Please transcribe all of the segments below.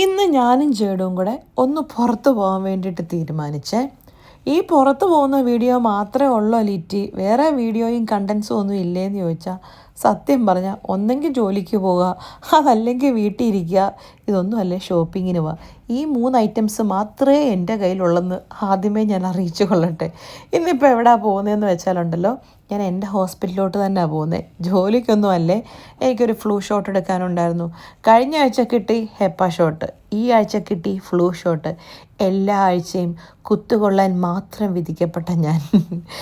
ഇന്ന് ഞാനും ചേടും കൂടെ ഒന്ന് പുറത്ത് പോകാൻ വേണ്ടിയിട്ട് തീരുമാനിച്ചേ. ഈ പുറത്ത് പോകുന്ന വീഡിയോ മാത്രമേ ഉള്ളൂ ലിറ്റി വേറെ വീഡിയോയും കണ്ടൻസും ഒന്നും ഇല്ലേന്ന് ചോദിച്ചാൽ സത്യം പറഞ്ഞാൽ ഒന്നെങ്കിൽ ജോലിക്ക് പോവുക അതല്ലെങ്കിൽ വീട്ടിൽ ഇരിക്കുക ഇതൊന്നും അല്ലേ ഷോപ്പിങ്ങിന് പോവുക ഈ മൂന്ന് ഐറ്റംസ് മാത്രമേ എന്റെ കയ്യിലുള്ളെന്ന് ആദ്യമേ ഞാൻ അറിയിച്ചു കൊള്ളട്ടെ. ഇന്നിപ്പോൾ എവിടെയാണ് പോകുന്നതെന്ന് വെച്ചാലുണ്ടല്ലോ ഞാൻ എന്റെ ഹോസ്പിറ്റലിലോട്ട് തന്നെയാണ് പോകുന്നത് ജോലിക്കൊന്നും അല്ലേ എനിക്കൊരു ഫ്ലൂ ഷോട്ട് എടുക്കാനുണ്ടായിരുന്നു. കഴിഞ്ഞ ആഴ്ച കിട്ടി ഹെപ്പ ഷോട്ട്. ഈ ആഴ്ച കിട്ടി ഫ്ലൂ ഷോട്ട്. എല്ലാ ആഴ്ചയും കുത്തുകൊള്ളാൻ മാത്രം വിധിക്കപ്പെട്ട ഞാൻ.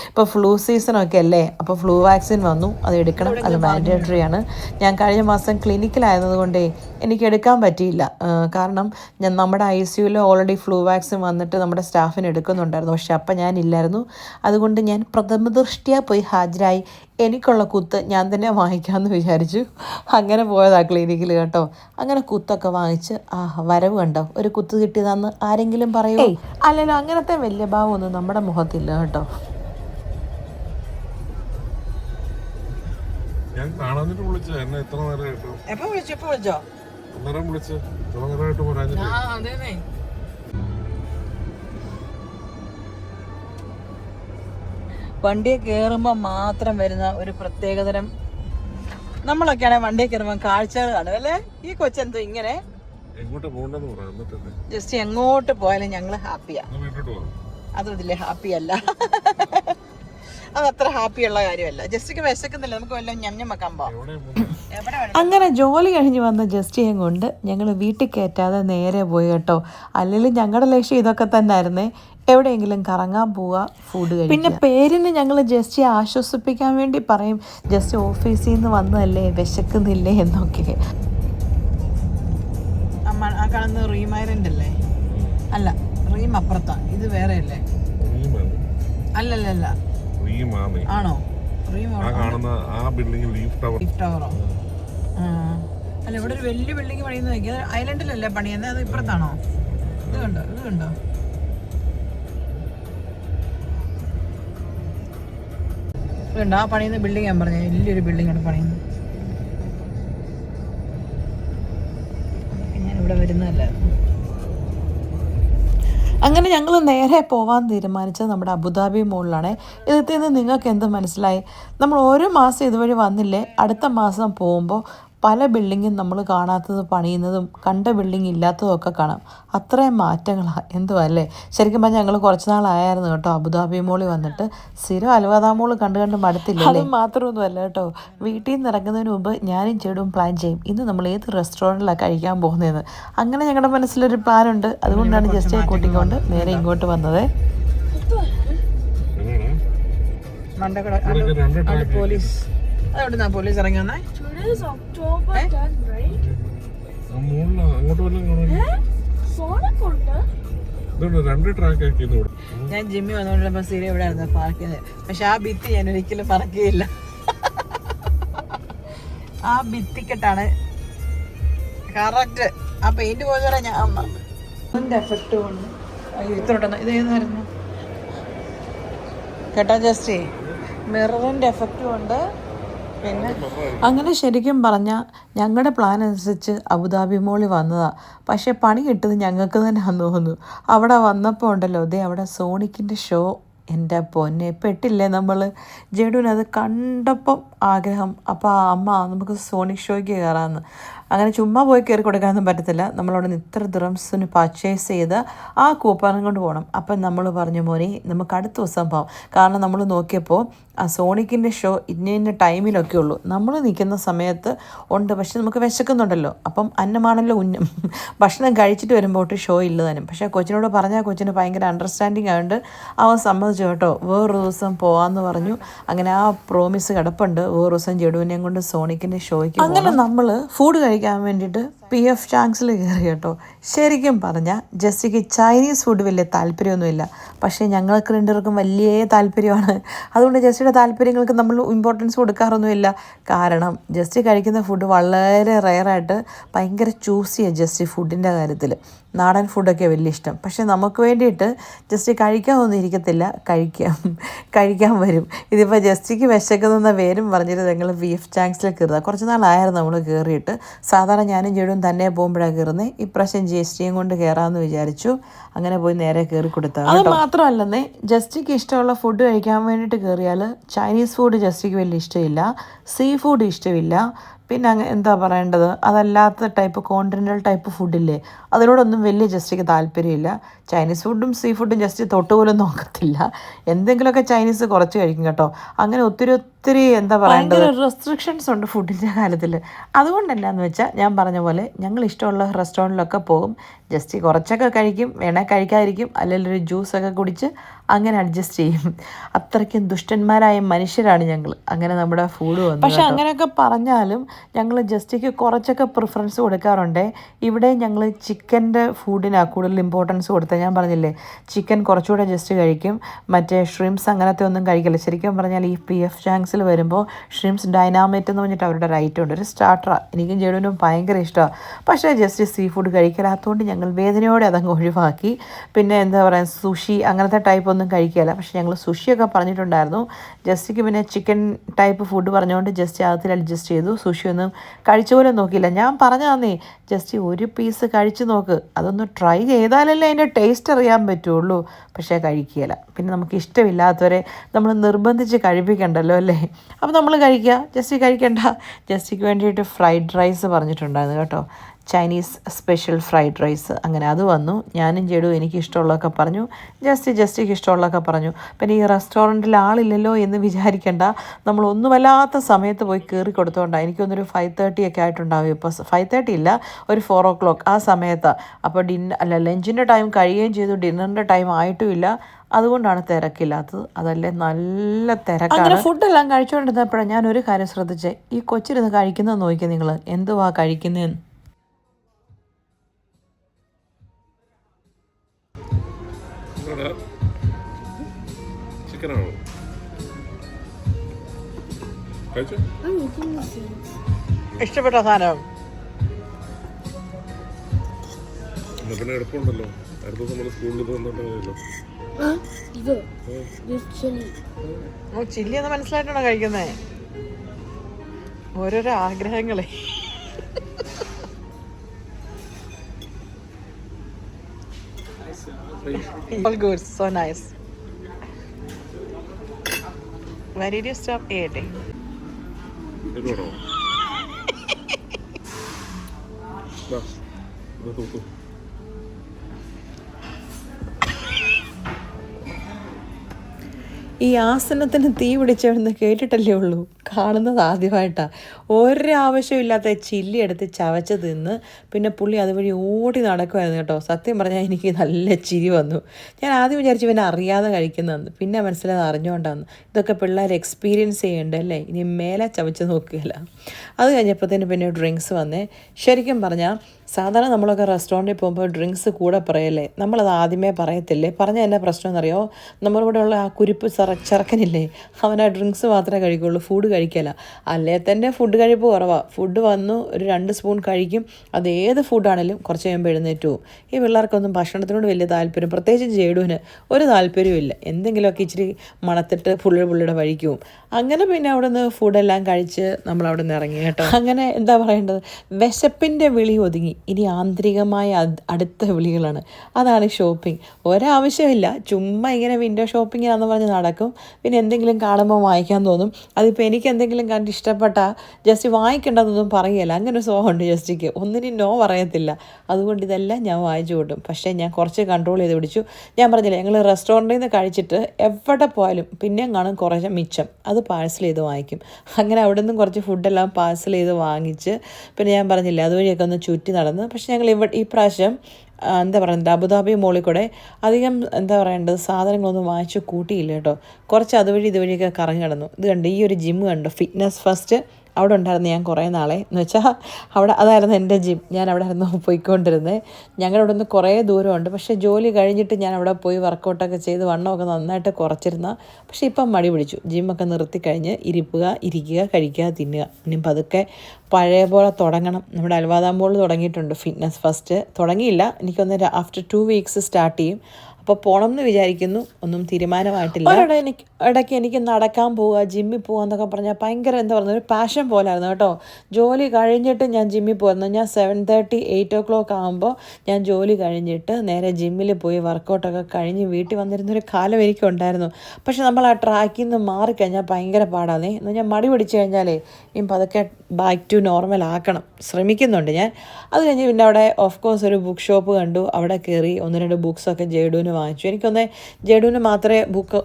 ഇപ്പോൾ ഫ്ലൂ സീസണൊക്കെ അല്ലേ? അപ്പോൾ ഫ്ലൂ വാക്സിൻ വന്നു അത് എടുക്കണം. അത് മാൻഡേറ്ററി ആണ്. ഞാൻ കഴിഞ്ഞ മാസം ക്ലിനിക്കിലായിരുന്നതുകൊണ്ടേ എനിക്ക് എടുക്കാൻ പറ്റിയില്ല. കാരണം ഞാൻ നമ്മുടെ ഐ സിയുയിൽ ഓൾറെഡി ഫ്ലൂ വാക്സിൻ വന്നിട്ട് നമ്മുടെ സ്റ്റാഫിന് എടുക്കുന്നുണ്ടായിരുന്നു. പക്ഷെ അപ്പം ഞാനില്ലായിരുന്നു. അതുകൊണ്ട് ഞാൻ പ്രഥമ ദൃഷ്ടിയ പോയി ഹാജരായി എനിക്കുള്ള കുത്ത് ഞാൻ തന്നെ വാങ്ങിക്കാമെന്ന് വിചാരിച്ചു. അങ്ങനെ പോയതാ ക്ലിനിക്കിൽ കേട്ടോ. അങ്ങനെ കുത്തൊക്കെ വാങ്ങിച്ച് ആ വരവ് കണ്ടോ? ഒരു കുത്ത് കിട്ടിയതാന്ന് ആരെങ്കിലും പറയൂ? അല്ലല്ലോ അങ്ങനത്തെ വലിയ ഭാവമൊന്നും നമ്മുടെ മുഖത്തില്ല കേട്ടോ. ഞാൻ കാണാൻ വിളിച്ചു എന്നെ എത്ര നേരമായിട്ട്. എപ്പോ വിളിച്ചു? എപ്പോ വിളിച്ചോ? അന്നേരം വിളിച്ചു. എത്ര നേരമായിട്ട് പറയാഞ്ഞിട്ട് വണ്ടിയെ കയറുമ്പോൾ മാത്രം വരുന്ന ഒരു പ്രത്യേകതരം നമ്മളൊക്കെയാണെങ്കിൽ വണ്ടിയെ കയറുമ്പോൾ കാഴ്ചകൾ കാണും അല്ലേ? ഈ കൊച്ചെന്തോ ഇങ്ങനെ? ജസ്റ്റ് എങ്ങോട്ട് പോയാലും ഞങ്ങൾ ഹാപ്പിയാ. എന്നാ വീട്ടിലോട്ട് പോകാം. അത് ഹാപ്പി അല്ല അതത്ര ഹാപ്പി ഉള്ള കാര്യമല്ല. ജസ്റ്റിക്ക് വിശക്കുന്നില്ല. നമുക്ക് വല്ലതും ഞഞ്ഞം വെക്കാൻ പോവാം. എവിടെ എവിടെ അങ്ങനെ ജോലി കഴിഞ്ഞ് വന്ന ജസ്റ്റിയും കൊണ്ട് ഞങ്ങൾ വീട്ടിൽ കയറ്റാതെ നേരെ പോയി കേട്ടോ. അല്ലെങ്കിൽ ഞങ്ങളുടെ ലക്ഷ്യം ഇതൊക്കെ തന്നെ ആയിരുന്നേ എവിടെയെങ്കിലും കറങ്ങാൻ പോവുക ഫുഡ് കഴിക്കുക. പിന്നെ പേരിന് ഞങ്ങൾ ജസ്റ്റ് ആശ്വസിപ്പിക്കാൻ വേണ്ടി പറയും ജസ്റ്റ് ഓഫീസിൽ നിന്ന് വന്നതല്ലേ വിശക്കുന്നില്ലേ എന്നൊക്കെ. ആ കാണുന്ന റീമൈറന്റ് അല്ലേ? അല്ല റീം അപ്പുറത്താ. ഇത് വേറെ അല്ലേ റീമാണ് അല്ലല്ലല്ല. ആണോ. റീം ആ കാണുന്ന ആ ബിൽഡിംഗ് ലീഫ് ടവർ ഗിഫ്റ്റ് ടവറോ അല്ല ഇവിടെ ഒരു വലിയ ബിൽഡിംഗ് പണിയുന്ന നോക്കിയത് ഐലൻഡിലല്ലേ പണിയുന്നത്? അത് ഇപ്പുറത്താണോ? ഇത് കണ്ടോ? ഇത് കണ്ടോ? ഇത് കണ്ടോ ആ പണിയുന്ന ബിൽഡിംഗ് ഞാൻ പറഞ്ഞു വലിയൊരു ബിൽഡിംഗ് ആണ് പണിയുന്നത്. ഞാൻ അങ്ങനെ ഞങ്ങൾ നേരെ പോവാൻ തീരുമാനിച്ചത് നമ്മുടെ അബുദാബി മോളിലാണ്. ഇതിൽ നിന്ന് നിങ്ങൾക്ക് എന്ത് മനസ്സിലായി? നമ്മൾ ഓരോ മാസം ഇതുവഴി വന്നില്ലേ? അടുത്ത മാസം പോകുമ്പോൾ പല ബിൽഡിങ്ങും നമ്മൾ കാണാത്തത് പണിയുന്നതും കണ്ട ബിൽഡിംഗ് ഇല്ലാത്തതൊക്കെ കാണാം. അത്രയും മാറ്റങ്ങളാണ് എന്തുവാ അല്ലേ? ശരിക്കും പറഞ്ഞാൽ ഞങ്ങൾ കുറച്ച് നാളായിരുന്നു കേട്ടോ. അബുദാബി മോളി വന്നിട്ട് സ്ഥിരം അൽവാദാ മോൾ കണ്ട് കണ്ട് മടുത്തില്ല അത് മാത്രമൊന്നുമല്ല കേട്ടോ. വീട്ടിൽ നിന്ന് ഇറങ്ങുന്നതിന് മുമ്പ് ഞാനും ചേടും പ്ലാൻ ചെയ്യും. ഇന്ന് നമ്മൾ ഏത് റെസ്റ്റോറന്റിലാണ് കഴിക്കാൻ പോകുന്നതെന്ന്. അങ്ങനെ ഞങ്ങളുടെ മനസ്സിലൊരു പ്ലാൻ ഉണ്ട്. അതുകൊണ്ടാണ് ജസ്റ്റ് കൂട്ടിക്കൊണ്ട് നേരെ ഇങ്ങോട്ട് വന്നത്. പോലീസ് അതെവിടുന്നാ പോലീസ് ഇറങ്ങി വന്നേ? Today 10, right? ആ അങ്ങോട്ട് വല്ലതും കാണാൻ. സോണക്കുണ്ട് ഇതുണ്ട് രണ്ട് ട്രാക്ക് ആക്കിയിരുന്നു ഇവിടെ. ഞാൻ ജിമ്മി വന്നോണ്ടിരുന്ന സീര ഇവിടെ ആയിരുന്നു പാർക്ക് ചെയ്തത് പക്ഷെ ആ ഭിത്തി ഞാൻ ഒരിക്കലും പറക്കുകയില്ല ആ ഭിത്തിക്കെട്ടാണ്. കറക്റ്റ് ആ പെയിന്റ് പോലെ ഞാൻ. അതിന്റെ എഫക്റ്റ് കൊണ്ട്. അയ്യോ ഇത്ര ഇത് ഏതായിരുന്നു കേട്ടോ ജസ്റ്റ്. മിററിന്റെ എഫക്റ്റ് കൊണ്ട് പിന്നെ അങ്ങനെ ശരിക്കും പറഞ്ഞാൽ ഞങ്ങളുടെ പ്ലാൻ അനുസരിച്ച് അബുദാബി മോളി വന്നതാണ് പക്ഷേ പണി കിട്ടുന്നത് ഞങ്ങൾക്ക് തന്നെ തോന്നുന്നു. അവിടെ വന്നപ്പോൾ ഉണ്ടല്ലോ ദേ അവിടെ സോണിക്കിന്റെ ഷോ എന്റെ പൊന്നെ പെട്ടില്ലേ നമ്മൾ ജഡുവിനത് കണ്ടപ്പം ആഗ്രഹം അപ്പോൾ ആ അമ്മ നമുക്ക് സോണിക് ഷോയ്ക്ക് കയറാമെന്ന് അങ്ങനെ ചുമ്മാ പോയി കയറി കൊടുക്കാനൊന്നും പറ്റത്തില്ല. നമ്മളവിടെ നിന്ന് ഇത്ര ദ്രംസിന് പർച്ചേസ് ചെയ്ത് ആ കൂപ്പണും കൊണ്ട് പോകണം അപ്പം നമ്മൾ പറഞ്ഞു മോനെ നമുക്ക് അടുത്ത ദിവസം പോകാം കാരണം നമ്മൾ നോക്കിയപ്പോൾ ആ സോണിക്കിന്റെ ഷോ ഇന്ന ഇന്ന ടൈമിലൊക്കെ ഉള്ളൂ. നമ്മൾ നിൽക്കുന്ന സമയത്ത് ഉണ്ട്. പക്ഷെ നമുക്ക് വിശക്കുന്നുണ്ടല്ലോ. അപ്പം അന്നമാണല്ലോ ഉന്നം. ഭക്ഷണം കഴിച്ചിട്ട് വരുമ്പോൾ ഷോ ഇല്ല തന്നെ പക്ഷേ കൊച്ചിനോട് പറഞ്ഞാൽ കൊച്ചിന് ഭയങ്കര അണ്ടർസ്റ്റാൻഡിങ് ആയതുകൊണ്ട് അവൻ സമ്മതിച്ചു കേട്ടോ. വേറൊരു ദിവസം പോകാമെന്ന് പറഞ്ഞു. അങ്ങനെ ആ പ്രോമിസ് കിടപ്പുണ്ട്. വേറൊരു ദിവസം ജഡുവിനെയും കൊണ്ട് സോണിക്കിന്റെ ഷോയ്ക്ക് അങ്ങനെ നമ്മൾ ഫുഡ് കഴിക്കാൻ വേണ്ടിയിട്ട് പി എഫ് ചാങ്സിൽ കയറി കേട്ടോ. ശരിക്കും പറഞ്ഞാൽ ജസ്റ്റിക്ക് ചൈനീസ് ഫുഡ് വലിയ താല്പര്യമൊന്നുമില്ല. പക്ഷേ ഞങ്ങൾക്ക് രണ്ടുപേർക്കും വലിയ താല്പര്യമാണ്. അതുകൊണ്ട് ജസ്റ്റിയുടെ താല്പര്യങ്ങൾക്ക് നമ്മൾ ഇമ്പോർട്ടൻസ് കൊടുക്കാറൊന്നുമില്ല. കാരണം ജസ്റ്റ് കഴിക്കുന്ന ഫുഡ് വളരെ റെയറായിട്ട് ഭയങ്കര ചൂസിയാണ് ജസ്റ്റി ഫുഡിന്റെ കാര്യത്തിൽ. നാടൻ ഫുഡൊക്കെ വലിയ ഇഷ്ടം. പക്ഷേ നമുക്ക് വേണ്ടിയിട്ട് ജസ്റ്റ് കഴിക്കാമൊന്നും ഇരിക്കത്തില്ല. കഴിക്കാം. കഴിക്കാൻ വരും. ഇതിപ്പോൾ ജസ്റ്റിക്ക് വിശക്കുന്ന പേരും പറഞ്ഞിട്ട് ഞങ്ങൾ ബീഫ് ചാങ്സിൽ കയറുക. കുറച്ച് നാളായിരുന്നു നമ്മൾ കയറിയിട്ട്. സാധാരണ ഞാനും ചേടും എപ്പോഴും തന്നെ പോകുമ്പോഴാണ് കയറുന്നത് ഇപ്രാവശ്യം ജി എസ് ടിയും കൊണ്ട് കയറാമെന്ന് വിചാരിച്ചു. അങ്ങനെ പോയി നേരെ കയറി കൊടുത്താൽ അത് മാത്രമല്ലെന്നേ ജസ്റ്റിക്ക് ഇഷ്ടമുള്ള ഫുഡ് കഴിക്കാൻ വേണ്ടിയിട്ട് കയറിയാൽ ചൈനീസ് ഫുഡ് ജസ്റ്റിക്ക് വലിയ ഇഷ്ടമില്ല. സീ ഫുഡ് ഇഷ്ടമില്ല. പിന്നെ അങ്ങ് എന്താ പറയേണ്ടത്? അതല്ലാത്ത ടൈപ്പ് കോണ്ടിനെന്റൽ ടൈപ്പ് ഫുഡില്ലേ അതിനോടൊന്നും വലിയ ജസ്റ്റിക്ക് താല്പര്യമില്ല. ചൈനീസ് ഫുഡും സീ ഫുഡും ജസ്റ്റ് തൊട്ടുപോലും നോക്കത്തില്ല. എന്തെങ്കിലുമൊക്കെ ചൈനീസ് കുറച്ച് കഴിക്കും കേട്ടോ. അങ്ങനെ ഒത്തിരി ഒത്തിരി എന്താ പറയേണ്ടത്? റെസ്ട്രിക്ഷൻസ് ഉണ്ട് ഫുഡിന്റെ കാര്യത്തിൽ അതുകൊണ്ട് എന്നാന്ന് വെച്ചാൽ ഞാൻ പറഞ്ഞ പോലെ ഞങ്ങൾ ഇഷ്ടമുള്ള റെസ്റ്റോറന്റിലൊക്കെ പോകും. ജസ്റ്റ് കുറച്ചൊക്കെ കഴിക്കും വേണേൽ കഴിക്കാതിരിക്കും അല്ലെങ്കിൽ ഒരു ജ്യൂസൊക്കെ കുടിച്ച് അങ്ങനെ അഡ്ജസ്റ്റ് ചെയ്യും. അത്രയ്ക്കും ദുഷ്ടന്മാരായ മനുഷ്യരാണ് ഞങ്ങൾ അങ്ങനെ നമ്മുടെ ഫുഡ് വന്നു പക്ഷെ അങ്ങനെയൊക്കെ പറഞ്ഞാലും ഞങ്ങൾ ജസ്റ്റിക്ക് കുറച്ചൊക്കെ പ്രിഫറൻസ് കൊടുക്കാറുണ്ട്. ഇവിടെ ഞങ്ങൾ ചിക്കന്റെ ഫുഡിനാണ് കൂടുതൽ ഇമ്പോർട്ടൻസ് കൊടുത്തത്. ഞാൻ പറഞ്ഞില്ലേ ചിക്കൻ കുറച്ചുകൂടെ ജസ്റ്റ് കഴിക്കും. മറ്റേ ഷ്രിംസ് അങ്ങനത്തെ ഒന്നും കഴിക്കില്ല. ശരിക്കും പറഞ്ഞാൽ ഈ പി എഫ് ചാങ്സിൽ വരുമ്പോൾ ഷ്രിംസ് ഡൈനാമേറ്റ് എന്ന് പറഞ്ഞിട്ട് അവരുടെ റൈറ്റ് ഉണ്ട്. ഒരു സ്റ്റാർട്ടറാണ് എനിക്കും ജേഡുവിനും ഭയങ്കര ഇഷ്ടമാണ് പക്ഷേ ജസ്റ്റ് സീ ഫുഡ് കഴിക്കലാത്തതുകൊണ്ട് ഞങ്ങൾ വേദനയോടെ അതങ്ങ് ഒഴിവാക്കി. പിന്നെ എന്താ പറയുക സുഷി അങ്ങനത്തെ ടൈപ്പ് ഒന്നും കഴിക്കുകയില്ല. പക്ഷേ ഞങ്ങൾ സുഷിയൊക്കെ പറഞ്ഞിട്ടുണ്ടായിരുന്നു. ജസ്റ്റിക്ക് പിന്നെ ചിക്കൻ ടൈപ്പ് ഫുഡ് പറഞ്ഞുകൊണ്ട് ജസ്റ്റ് അതിൽ അഡ്ജസ്റ്റ് ചെയ്തു. സുഷി ഒന്നും കഴിച്ച പോലും നോക്കിയില്ല. ഞാൻ പറഞ്ഞതന്നേ ജസ്റ്റ് ഒരു പീസ് കഴിച്ച് നോക്ക്. അതൊന്ന് ട്രൈ ചെയ്താലല്ലേ അതിന്റെ ടേസ്റ്റ് അറിയാൻ പറ്റുള്ളൂ. പക്ഷേ കഴിക്കുകയില്ല. പിന്നെ നമുക്ക് ഇഷ്ടമില്ലാത്തവരെ നമ്മൾ നിർബന്ധിച്ച് കഴിപ്പിക്കണ്ടല്ലോ അല്ലേ? അപ്പോൾ നമ്മൾ കഴിക്കുക. ജസ്റ്റ് കഴിക്കണ്ട. ജസ്റ്റിക്ക് വേണ്ടിയിട്ട് ഫ്രൈഡ് റൈസ് പറഞ്ഞിട്ടുണ്ടായിരുന്നു കേട്ടോ. ചൈനീസ് സ്പെഷ്യൽ ഫ്രൈഡ് റൈസ് അങ്ങനെ അത് വന്നു. ഞാനും ചേടും എനിക്ക് ഇഷ്ടമുള്ളതൊക്കെ പറഞ്ഞു. ജസ്റ്റ് ജസ്റ്റിക്ക് ഇഷ്ടമുള്ളതൊക്കെ പറഞ്ഞു. പിന്നെ ഈ റെസ്റ്റോറന്റിൽ ആളില്ലല്ലോ എന്ന് വിചാരിക്കേണ്ട. നമ്മൾ ഒന്നുമല്ലാത്ത സമയത്ത് പോയി കയറി കൊടുത്തോണ്ടാണ് എനിക്കൊന്നൊരു ഫൈവ് തേർട്ടി ഒക്കെ ആയിട്ടുണ്ടാവും ഇപ്പോൾ ഫൈവ് തേർട്ടി ഇല്ല ഒരു ഫോർ ഓ ക്ലോക്ക് ആ സമയത്ത്. അപ്പോൾ ഡിന്നർ അല്ല ലഞ്ചിന്റെ ടൈം കഴിയുകയും ചെയ്തു. ഡിന്നറിന്റെ ടൈം ആയിട്ടുമില്ല അതുകൊണ്ടാണ് തിരക്കില്ലാത്തത്. അതല്ലേ നല്ല തിരക്കാണ്. അങ്ങനെ ഫുഡെല്ലാം കഴിച്ചുകൊണ്ടിരുന്നപ്പോഴാണ് ഞാൻ ഒരു കാര്യം ശ്രദ്ധിച്ചേ. ഈ കൊച്ചിരുന്ന് കഴിക്കുന്നത് നോക്കി നിങ്ങൾ എന്തുവാ കഴിക്കുന്നതെന്ന് ഇഷ്ടപ്പെട്ട സാധനം പിന്നെ എളുപ്പമുണ്ടല്ലോ അടുത്ത നമ്മൾ സ്കൂളിൽ. ഓ ചില്ലി എന്ന് മനസ്സിലായിട്ടാണോ കഴിക്കുന്നേ ഓരോരോ ആഗ്രഹങ്ങളെ All good, so nice. Where did you stop eating? ഇത് തൂത്തു. ഈ ആസനത്തിന് തീ പിടിച്ചെന്ന് കേട്ടിട്ടല്ലേ ഉള്ളൂ കാണുന്നത് ആദ്യമായിട്ടാണ് ഒരാവശ്യമില്ലാത്ത ചില്ലി എടുത്ത് ചവച്ച് തിന്ന് പിന്നെ പുള്ളി അതുവഴി ഓടി നടക്കുമായിരുന്നു കേട്ടോ. സത്യം പറഞ്ഞാൽ എനിക്ക് നല്ല ചിരി വന്നു. ഞാൻ ആദ്യം വിചാരിച്ചു പിന്നെ അറിയാതെ കഴിക്കുന്നതെന്ന് പിന്നെ മനസ്സിലത് അറിഞ്ഞുകൊണ്ടാന്ന്. ഇതൊക്കെ പിള്ളേർ എക്സ്പീരിയൻസ് ചെയ്യേണ്ടല്ലേ ഇനി മേലെ ചവച്ച് നോക്കുകയില്ല അത് കഴിഞ്ഞപ്പോഴത്തേന് പിന്നെ ഡ്രിങ്ക്സ് വന്നേ. ശരിക്കും പറഞ്ഞാൽ സാധാരണ നമ്മളൊക്കെ റെസ്റ്റോറന്റിൽ പോകുമ്പോൾ ഡ്രിങ്ക്സ് കൂടെ പറയല്ലേ? നമ്മളത് ആദ്യമേ പറയത്തില്ലേ? പറഞ്ഞ എന്നാ പ്രശ്നം എന്നറിയോ നമ്മുടെ കൂടെ ഉള്ള ആ കുരിപ്പ് ചെറ ചെറുക്കനില്ലേ? അവൻ ആ ഡ്രിങ്ക്സ് മാത്രമേ കഴിക്കുള്ളൂ. ഫുഡ് കഴിക്കില്ല അല്ലേ തന്നെ ഫുഡ് കഴിപ്പ് കുറവാണ് ഫുഡ് വന്നു ഒരു രണ്ട് സ്പൂൺ കഴിക്കും. അത് ഏത് ഫുഡാണെങ്കിലും കുറച്ച് കഴിയുമ്പോൾ എഴുന്നേറ്റ് പോകും ഈ പിള്ളേർക്കൊന്നും ഭക്ഷണത്തിനോട് വലിയ താല്പര്യം പ്രത്യേകിച്ച് ജേഡുവിന് ഒരു താല്പര്യവും ഇല്ല. എന്തെങ്കിലുമൊക്കെ ഇച്ചിരി മണത്തിട്ട് പുള്ളി പുള്ളിയുടെ വഴിക്കും അങ്ങനെ പിന്നെ അവിടെ നിന്ന് ഫുഡെല്ലാം കഴിച്ച് നമ്മൾ അവിടെ നിന്ന് ഇറങ്ങി കേട്ടോ. അങ്ങനെ എന്താ പറയേണ്ടത്? വിശപ്പിന്റെ വിളി ഒതുങ്ങി. ഇനി ആന്തരികമായ അടുത്ത വിളികളാണ്. അതാണ് ഷോപ്പിംഗ് ഒരാവശ്യമില്ല. ചുമ്മാ ഇങ്ങനെ വിൻഡോ ഷോപ്പിങ്ങിനാന്ന് പറഞ്ഞ് നടക്കും. പിന്നെ എന്തെങ്കിലും കാണുമ്പോൾ വാങ്ങിക്കാൻ തോന്നും. അതിപ്പോൾ എനിക്ക് എന്തെങ്കിലും കണ്ട് ഇഷ്ടപ്പെട്ട ജസ്റ്റ് വാങ്ങിക്കേണ്ടതൊന്നും പറയല്ല. അങ്ങനെ സ്വഭാവമുണ്ട് ജസ്റ്റിക്ക്. ഒന്നിനും നോ പറയത്തില്ല. അതുകൊണ്ട് ഇതെല്ലാം ഞാൻ വായിച്ചു കൂട്ടും. പക്ഷേ ഞാൻ കുറച്ച് കൺട്രോൾ ചെയ്ത് പിടിച്ചു. ഞാൻ പറഞ്ഞില്ല ഞങ്ങൾ റെസ്റ്റോറന്റിൽ നിന്ന് കഴിച്ചിട്ട് എവിടെ പോയാലും പിന്നെയും കാണും കുറച്ച് മിച്ചം. അത് പാഴ്സൽ ചെയ്ത് വാങ്ങിക്കും. അങ്ങനെ അവിടെ നിന്നും കുറച്ച് ഫുഡെല്ലാം പാഴ്സൽ ചെയ്ത് വാങ്ങിച്ച് പിന്നെ ഞാൻ പറഞ്ഞില്ല അതുവഴിയൊക്കെ ഒന്ന് ചുറ്റി നടന്ന്. പക്ഷേ ഞങ്ങൾ ഇവിടെ ഈ പ്രാവശ്യം എന്താ പറയുന്നത് അബുദാബി മോളിൽ കൂടെ അധികം എന്താ പറയേണ്ടത് സാധനങ്ങളൊന്നും വാങ്ങിച്ച് കൂട്ടിയില്ല കേട്ടോ. കുറച്ച് അതുവഴി ഇതുവഴിയൊക്കെ കറങ്ങി കിടന്നു ഇത് കണ്ട് ഈ ഒരു ജിം കണ്ടു. ഫിറ്റ്നസ് ഫസ്റ്റ് അവിടെ ഉണ്ടായിരുന്നു ഞാൻ കുറേ നാളെ. എന്ന് വെച്ചാൽ അവിടെ അതായിരുന്നു എന്റെ ജിം ഞാൻ അവിടെ ആയിരുന്നു പോയിക്കൊണ്ടിരുന്നത് ഞങ്ങളുടെ അവിടെ നിന്ന് കുറേ ദൂരമുണ്ട്. പക്ഷേ ജോലി കഴിഞ്ഞിട്ട് ഞാൻ അവിടെ പോയി വർക്കൗട്ടൊക്കെ ചെയ്ത് വണ്ണമൊക്കെ നന്നായിട്ട് കുറച്ചിരുന്ന. പക്ഷേ ഇപ്പം മടി പിടിച്ചു. ജിമ്മൊക്കെ നിർത്തി കഴിഞ്ഞ് ഇരിപ്പുക ഇരിക്കുക കഴിക്കുക തിന്നുക. ഇനി പതുക്കെ പഴയ പോലെ തുടങ്ങണം. നമ്മുടെ അൽവാദാമ്പോൾ തുടങ്ങിയിട്ടുണ്ട്. ഫിറ്റ്നസ് ഫസ്റ്റ് തുടങ്ങിയില്ല. എനിക്കൊന്ന് ആഫ്റ്റർ ടു വീക്സ് സ്റ്റാർട്ട് ചെയ്യും. അപ്പോൾ പോകണം എന്ന് വിചാരിക്കുന്നു. ഒന്നും തീരുമാനമായിട്ടില്ല. എനിക്ക് ഇടയ്ക്ക് എനിക്ക് നടക്കാൻ പോവുക ജിമ്മിൽ പോകുക എന്നൊക്കെ പറഞ്ഞാൽ ഭയങ്കര എന്താ പറയുക ഒരു പാഷൻ പോലായിരുന്നു കേട്ടോ. ജോലി കഴിഞ്ഞിട്ട് ഞാൻ ജിമ്മിൽ പോയിരുന്നു. ഞാൻ seven thirty eight o'clock ആകുമ്പോൾ ഞാൻ ജോലി കഴിഞ്ഞിട്ട് നേരെ ജിമ്മിൽ പോയി വർക്കൗട്ടൊക്കെ കഴിഞ്ഞ് വീട്ടിൽ വന്നിരുന്നൊരു കാലം എനിക്കുണ്ടായിരുന്നു. പക്ഷെ നമ്മൾ ആ ട്രാക്കിൽ നിന്ന് മാറിക്കഴിഞ്ഞാൽ ഭയങ്കര പാടാന്നേ. എന്ന് ഞാൻ മടി പിടിച്ചു കഴിഞ്ഞാലേ ഇപ്പം അതൊക്കെ ബാക്ക് ടു നോർമൽ ആക്കണം. ശ്രമിക്കുന്നുണ്ട് ഞാൻ. അത് കഴിഞ്ഞ് പിന്നെ അവിടെ ഓഫ് കോഴ്സ് ഒരു ബുക്ക് ഷോപ്പ് കണ്ടു. അവിടെ കയറി ഒന്ന് രണ്ട് ബുക്സൊക്കെ ജേഡുവിന് വാങ്ങിച്ചു. എനിക്കൊന്ന് ജഡുവിന് മാത്രമേ ബുക്ക്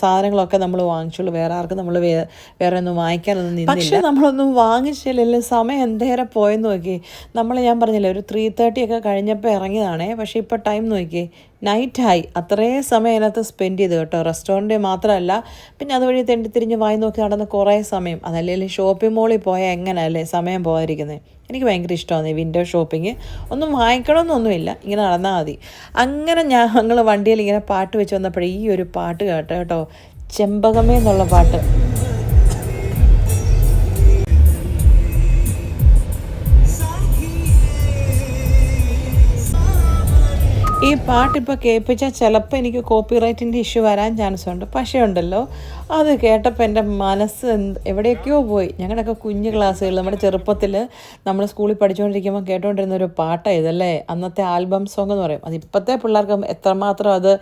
സാധനങ്ങളൊക്കെ നമ്മൾ വാങ്ങിച്ചുള്ളൂ. വേറെ ആർക്കും നമ്മൾ വേറെ ഒന്നും വാങ്ങിക്കാനൊന്നും നിന്നില്ല. പക്ഷെ നമ്മളൊന്നും വാങ്ങിച്ചില്ലല്ലോ സമയം എന്തേരെ പോയെന്ന് നോക്കി നമ്മൾ ഞാൻ പറഞ്ഞില്ലേ ഒരു ത്രീ തേർട്ടി ഒക്കെ കഴിഞ്ഞപ്പോൾ ഇറങ്ങിയതാണേ. പക്ഷേ ഇപ്പോൾ ടൈം നോക്കി നൈറ്റായി അത്രയും സമയം അതിനകത്ത് സ്പെൻഡ് ചെയ്ത് കേട്ടോ. റെസ്റ്റോറന്റ് മാത്രമല്ല. പിന്നെ അതുവഴി തെണ്ടി തിരിഞ്ഞ് വായി നോക്കി നടന്ന് കുറേ സമയം. അതല്ലെങ്കിൽ ഷോപ്പിംഗ് മോളിൽ പോയാൽ എങ്ങനെയല്ലേ സമയം പോകാതിരിക്കുന്നത് എനിക്ക് ഭയങ്കര ഇഷ്ടമാണ് വിൻഡോ ഷോപ്പിംഗ് ഒന്നും വാങ്ങിക്കണമെന്നൊന്നുമില്ല. ഇങ്ങനെ നടന്നാൽ മതി. അങ്ങനെ ഞങ്ങൾ വണ്ടിയിൽ ഇങ്ങനെ പാട്ട് വെച്ച് വന്നപ്പോഴേ ഈ ഒരു പാട്ട് കേട്ടോ കേട്ടോ. ചെമ്പകമേ എന്നുള്ള പാട്ട്. ഈ പാട്ടിപ്പോൾ കേൾപ്പിച്ചാൽ ചിലപ്പോൾ എനിക്ക് കോപ്പിറൈറ്റിന്റെ ഇഷ്യൂ വരാൻ ചാൻസ് ഉണ്ട്. പക്ഷേ ഉണ്ടല്ലോ. അത് കേട്ടപ്പോൾ എന്റെ മനസ്സ് എവിടെയൊക്കെയോ പോയി. ഞങ്ങളുടെയൊക്കെ കുഞ്ഞു ക്ലാസ്സുകൾ നമ്മുടെ ചെറുപ്പത്തിൽ നമ്മൾ സ്കൂളിൽ പഠിച്ചുകൊണ്ടിരിക്കുമ്പോൾ കേട്ടുകൊണ്ടിരുന്ന ഒരു പാട്ടാണ് ഇതല്ലേ? അന്നത്തെ ആൽബം സോങ് എന്ന് പറയും. അത് ഇപ്പോഴത്തെ പിള്ളേർക്ക് എത്രമാത്രം അത്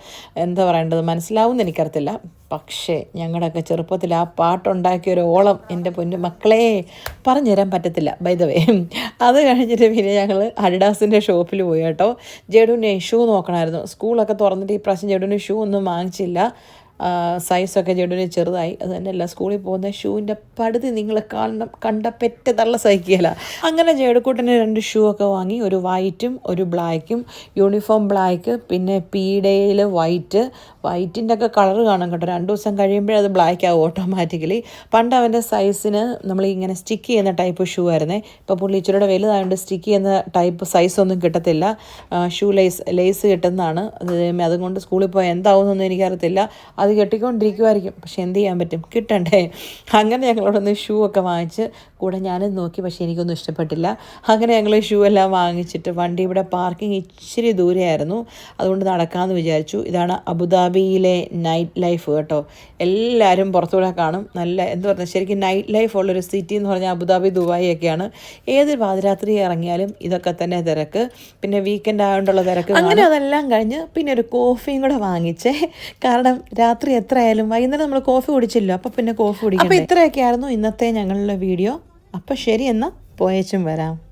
എന്താ പറയേണ്ടത് മനസ്സിലാവുമെന്ന് എനിക്കറിയത്തില്ല. പക്ഷേ ഞങ്ങളുടെയൊക്കെ ചെറുപ്പത്തിൽ ആ പാട്ടുണ്ടാക്കിയ ഒരു ഓളം എന്റെ പൊന്നു മക്കളെ പറഞ്ഞു തരാൻ പറ്റത്തില്ല ബൈ വേ അത് കഴിഞ്ഞിട്ട് പിന്നെ ഞങ്ങൾ അഡിഡാസിന്റെ ഷോപ്പിൽ പോയി കേട്ടോ. ജഡുവിന്റെ ഷൂ നോക്കണമായിരുന്നു. സ്കൂളൊക്കെ തുറന്നിട്ട് ഈ പ്രാവശ്യം ജഡുവിന്റെ ഷൂ ഒന്നും വാങ്ങിച്ചില്ല. സൈസൊക്കെ ജഡുവിന് ചെറുതായി. അത് തന്നെയല്ല സ്കൂളിൽ പോകുന്ന ഷൂവിന്റെ പടുതി നിങ്ങൾ കാണണം കണ്ട പെറ്റ തള്ള സഹിക്കുകയില്ല. അങ്ങനെ ജേടുക്കൂട്ടിന് രണ്ട് ഷൂ ഒക്കെ വാങ്ങി ഒരു വൈറ്റും ഒരു ബ്ലാക്കും യൂണിഫോം ബ്ലാക്ക് പിന്നെ പീഡയിൽ വൈറ്റ്. വൈറ്റിന്റെ ഒക്കെ കളർ കാണും കേട്ടോ. രണ്ട് ദിവസം കഴിയുമ്പോഴേ അത് ബ്ലാക്ക് ആവും ഓട്ടോമാറ്റിക്കലി. പണ്ട് അവന്റെ സൈസിന് നമ്മൾ ഇങ്ങനെ സ്റ്റിക്ക് ചെയ്യുന്ന ടൈപ്പ് ഷൂ ആയിരുന്നേ. ഇപ്പോൾ പുള്ളി ഇച്ചിരിയുടെ വലുതായതുകൊണ്ട് സ്റ്റിക്ക് ചെയ്യുന്ന ടൈപ്പ് സൈസ് ഒന്നും കിട്ടത്തില്ല ഷൂ ലേസ് ലേസ് കിട്ടുന്നതാണ്. അത് അതുകൊണ്ട് സ്കൂളിൽ പോയാൽ എന്താവുമെന്നൊന്നും എനിക്കറിയത്തില്ല. അത് കെട്ടിക്കൊണ്ടിരിക്കുമായിരിക്കും പക്ഷെ എന്ത് ചെയ്യാൻ പറ്റും? കിട്ടണ്ടേ? അങ്ങനെ ഞങ്ങളോടൊന്ന് ഷൂ ഒക്കെ വാങ്ങിച്ച് കൂടെ ഞാനും നോക്കി. പക്ഷേ എനിക്കൊന്നും ഇഷ്ടപ്പെട്ടില്ല. അങ്ങനെ ഞങ്ങൾ ഷൂ എല്ലാം വാങ്ങിച്ചിട്ട് വണ്ടി ഇവിടെ പാർക്കിംഗ് ഇച്ചിരി ദൂരെയായിരുന്നു. അതുകൊണ്ട് നടക്കാമെന്ന് വിചാരിച്ചു. ഇതാണ് അബുദാബിയിലെ നൈറ്റ് ലൈഫ് കേട്ടോ. എല്ലാവരും പുറത്തുകൂടെ കാണും. നല്ല എന്ത് പറഞ്ഞാൽ ശരിക്കും നൈറ്റ് ലൈഫ് ഉള്ളൊരു സിറ്റി എന്ന് പറഞ്ഞാൽ അബുദാബി ദുബായി ഒക്കെയാണ്. ഏത് പാതിരാത്രി ഇറങ്ങിയാലും ഇതൊക്കെ തന്നെ തിരക്ക്. പിന്നെ വീക്കെൻഡ് ആയതുകൊണ്ടുള്ള തിരക്ക് അങ്ങനെ അതെല്ലാം കഴിഞ്ഞ് പിന്നെ ഒരു കോഫിയും കൂടെ വാങ്ങിച്ചേ. കാരണം രാത്രി എത്രയായാലും വൈകുന്നേരം നമ്മൾ കോഫി കുടിച്ചില്ലോ അപ്പോൾ പിന്നെ കോഫി കുടിക്കും അപ്പോൾ ഇത്രയൊക്കെയായിരുന്നു ഇന്നത്തെ ഞങ്ങളുടെ വീഡിയോ. അപ്പോൾ ശരി എന്നാൽ പോയേച്ചും വരാം.